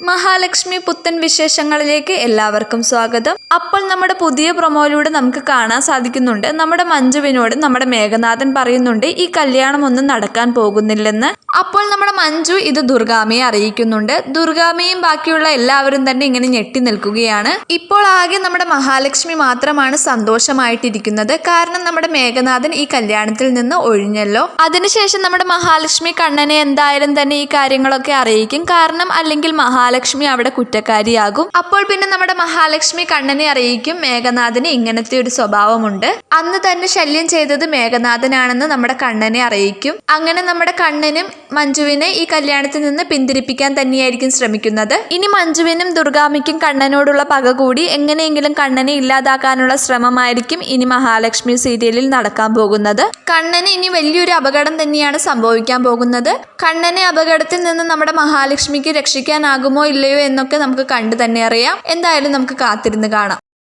മഹാലക്ഷ്മി പുത്തൻ വിശേഷങ്ങളിലേക്ക് എല്ലാവർക്കും സ്വാഗതം. അപ്പോൾ നമ്മുടെ പുതിയ പ്രൊമോയിലൂടെ നമുക്ക് കാണാൻ സാധിക്കുന്നുണ്ട്. നമ്മുടെ മഞ്ജുവിനോട് നമ്മുടെ മേഘനാഥൻ പറയുന്നുണ്ട് ഈ കല്യാണം ഒന്നും നടക്കാൻ പോകുന്നില്ലെന്ന്. അപ്പോൾ നമ്മുടെ മഞ്ജു ഇത് ദുർഗാമയെ അറിയിക്കുന്നുണ്ട്. ദുർഗാമയും ബാക്കിയുള്ള എല്ലാവരും തന്നെ ഇങ്ങനെ ഞെട്ടി നിൽക്കുകയാണ്. ഇപ്പോൾ ആകെ നമ്മുടെ മഹാലക്ഷ്മി മാത്രമാണ് സന്തോഷമായിട്ടിരിക്കുന്നത്. കാരണം നമ്മുടെ മേഘനാഥൻ ഈ കല്യാണത്തിൽ നിന്ന് ഒഴിഞ്ഞല്ലോ. അതിനുശേഷം നമ്മുടെ മഹാലക്ഷ്മി കണ്ണനെ എന്തായാലും തന്നെ ഈ കാര്യങ്ങളൊക്കെ അറിയിക്കും. കാരണം അല്ലെങ്കിൽ മഹാലക്ഷ്മി അവിടെ കുറ്റക്കാരിയാകും. അപ്പോൾ പിന്നെ നമ്മുടെ മഹാലക്ഷ്മി കണ്ണനെ അറിയിക്കും. മേഘനാഥന് ഇങ്ങനത്തെ ഒരു സ്വഭാവമുണ്ട്. അന്ന് തന്നെ ശല്യം ചെയ്തത് മേഘനാഥനാണെന്ന് നമ്മുടെ കണ്ണനെ അറിയിക്കും. അങ്ങനെ നമ്മുടെ കണ്ണനും മഞ്ജുവിനെ ഈ കല്യാണത്തിൽ നിന്ന് പിന്തിരിപ്പിക്കാൻ തന്നെയായിരിക്കും ശ്രമിക്കുന്നത്. ഇനി മഞ്ജുവിനും ദുർഗാമിക്കും കണ്ണനോടുള്ള പക കൂടി എങ്ങനെയെങ്കിലും കണ്ണനെ ഇല്ലാതാക്കാനുള്ള ശ്രമമായിരിക്കും ഇനി മഹാലക്ഷ്മി സീരിയലിൽ നടക്കാൻ പോകുന്നത്. കണ്ണന് ഇനി വലിയൊരു അപകടം തന്നെയാണ് സംഭവിക്കാൻ പോകുന്നത്. കണ്ണനെ അപകടത്തിൽ നിന്ന് നമ്മുടെ മഹാലക്ഷ്മിക്ക് രക്ഷിക്കാനാകുമോ ഇല്ലയോ എന്നൊക്കെ നമുക്ക് കണ്ടു തന്നെ അറിയാം. എന്തായാലും നമുക്ക് കാത്തിരുന്ന് കാണാം.